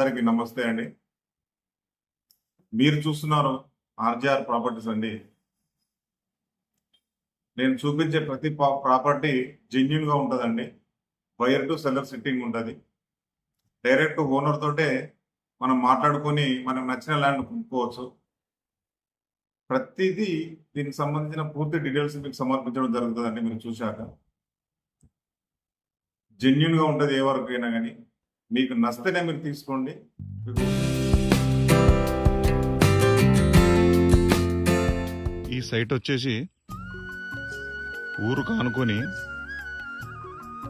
అందరికీ నమస్తే అండి. మీరు చూస్తున్నారు ఆర్జీఆర్ ప్రాపర్టీస్ అండి. నేను చూపించే ప్రతి పా- ప్రాపర్టీ జెన్యున్గా ఉంటుందండి. బయర్ టు సెల్లర్ సిట్టింగ్ ఉంటుంది. డైరెక్ట్ ఓనర్ తోటే మనం మాట్లాడుకొని మనకు నచ్చిన ల్యాండ్ కొనుక్కోవచ్చు. ప్రతిదీ దీనికి సంబంధించిన పూర్తి డీటెయిల్స్ మీకు సమర్పించడం జరుగుతుందండి మీరు చూశాక. జెన్యున్గా ఉంటుంది ఏ వరకు అయినా కానీ. మీకు నచ్చితేనే మీరు తీసుకోండి. ఈ సైట్ వచ్చేసి ఊరు కానుకొని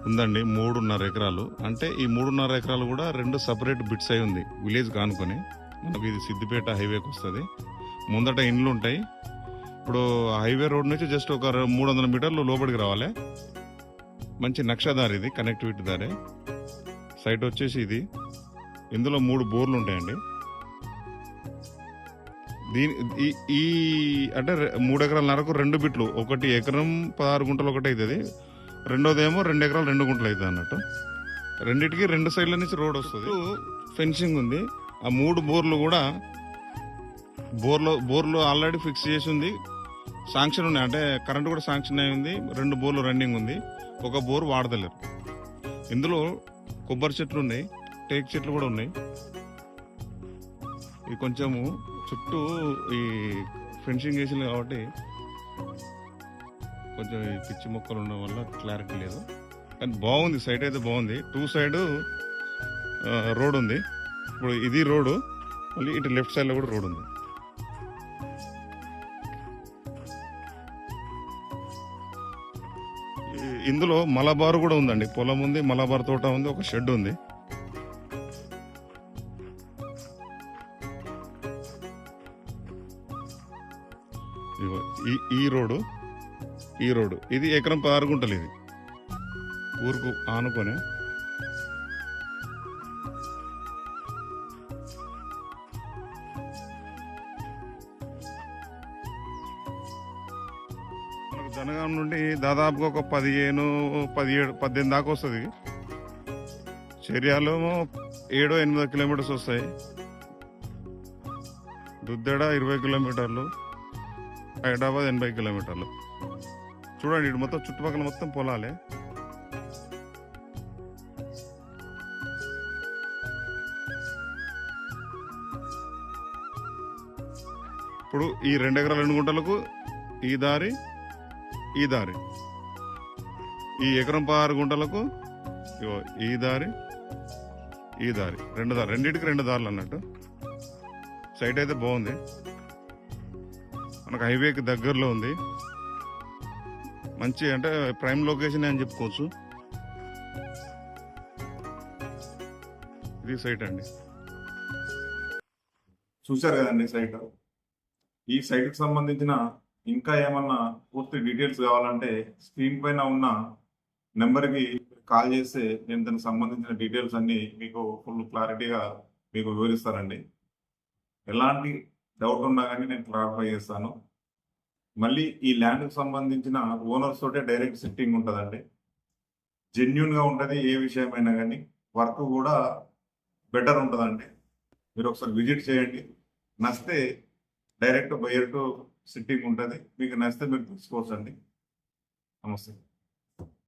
ఉందండి మూడున్నర ఎకరాలు. అంటే ఈ మూడున్నర ఎకరాలు కూడా రెండు సపరేట్ బిట్స్ అయి ఉంది. విలేజ్ కానుకొని మనకు ఇది సిద్దిపేట హైవేకి వస్తుంది. ముందట ఇండ్లు ఉంటాయి. ఇప్పుడు హైవే రోడ్ నుంచి జస్ట్ ఒక మూడు వందల మీటర్లు లోపలికి రావాలి. మంచి నక్షదారి ఇది కనెక్టివిటీ దారే. సైట్ వచ్చేసి ఇది. ఇందులో మూడు బోర్లు ఉంటాయండి. దీని ఈ- ఈ అంటే మూడు ఎకరాల నరకు రెండు బిట్లు. ఒకటి ఎకరం పదహారు గుంటలు ఒకటి అవుతుంది రెండోదేమో రెండు ఎకరాలు రెండు గుంటలు అవుతుంది అన్నట్టు. రెండిటికి రెండు సైడ్ల నుంచి రోడ్ వస్తుంది. ఫెన్సింగ్ ఉంది. ఆ మూడు బోర్లు కూడా బోర్లో బోర్లు ఆల్రెడీ ఫిక్స్ చేసి ఉంది. శాంక్షన్ ఉన్నాయి. అంటే కరెంట్ కూడా శాంక్షన్ అయి ఉంది. రెండు బోర్లు రన్నింగ్ ఉంది. ఒక బోర్ వాడతలేరు. ఇందులో కొబ్బరి చెట్లు ఉన్నాయి టేక్ చెట్లు కూడా ఉన్నాయి. ఇది కొంచెము చుట్టూ ఈ ఫెన్సింగ్ వేసింది కాబట్టి కొంచెం ఈ పిచ్చి మొక్కలు ఉండడం వల్ల క్లారిటీ లేదు. కానీ బాగుంది సైట్ అయితే బాగుంది. టూ సైడ్ రోడ్ ఉంది. ఇప్పుడు ఇది రోడ్డు మళ్ళీ ఇటు లెఫ్ట్ సైడ్లో కూడా రోడ్ ఉంది. ఇందులో మలబార్ కూడా ఉందండి. పొలం ఉంది మలబార్ తోట ఉంది ఒక షెడ్ ఉంది. ఈ ఈ రోడ్డు ఈ రోడ్డు. ఇది ఎకరం పదహారు గుంటలు ఇది. ఊరుకు ఆనుకొని జనగాం నుండి దాదాపుగా ఒక పదిహేను పదిహేడు పద్దెనిమిది దాకా వస్తుంది. చర్యాలో ఏడో ఎనిమిదో కిలోమీటర్స్ వస్తాయి. దుద్దెడ ఇరవై కిలోమీటర్లు హైదరాబాద్ ఎనభై కిలోమీటర్లు. చూడండి ఇటు మొత్తం చుట్టుపక్కల మొత్తం పొలాలే. ఇప్పుడు ఈ రెండు ఎకరాల రెండు గుంటలకు ఈ దారి ఈ దారి. ఈ ఎకరం పదహారు గుంటలకు ఇగో ఈ దారి ఈ దారి. రెండు దారి. రెండింటికి రెండు దారులు అన్నట్టు. సైట్ అయితే బాగుంది. మనకు హైవేకి దగ్గరలో ఉంది. మంచి అంటే ప్రైమ్ లొకేషన్ అని చెప్పుకోవచ్చు. ఇది సైట్ అండి. చూశారు కదండి సైట్? ఈ సైట్కి సంబంధించిన ఇంకా ఏమన్నా పూర్తి డీటెయిల్స్ కావాలంటే స్క్రీన్ పైన ఉన్న నెంబర్కి కాల్ చేస్తే నేను దానికి సంబంధించిన డీటెయిల్స్ అన్నీ మీకు ఫుల్ క్లారిటీగా మీకు వివరిస్తానండి. ఎలాంటి డౌట్ ఉన్నా కానీ నేను క్లారిఫై చేస్తాను. మళ్ళీ ఈ ల్యాండ్కి సంబంధించిన ఓనర్స్ తోటే డైరెక్ట్ సిట్టింగ్ ఉంటుందండి. జెన్యున్గా ఉంటుంది ఏ విషయమైనా కానీ వర్క్ కూడా బెటర్ ఉంటుందండి. మీరు ఒకసారి విజిట్ చేయండి. నచ్చితే డైరెక్ట్ బయర్ టు సిట్టింగ్ ఉంటుంది. మీకు నచ్చితే మీరు తీసుకోవచ్చు అండి. నమస్తే.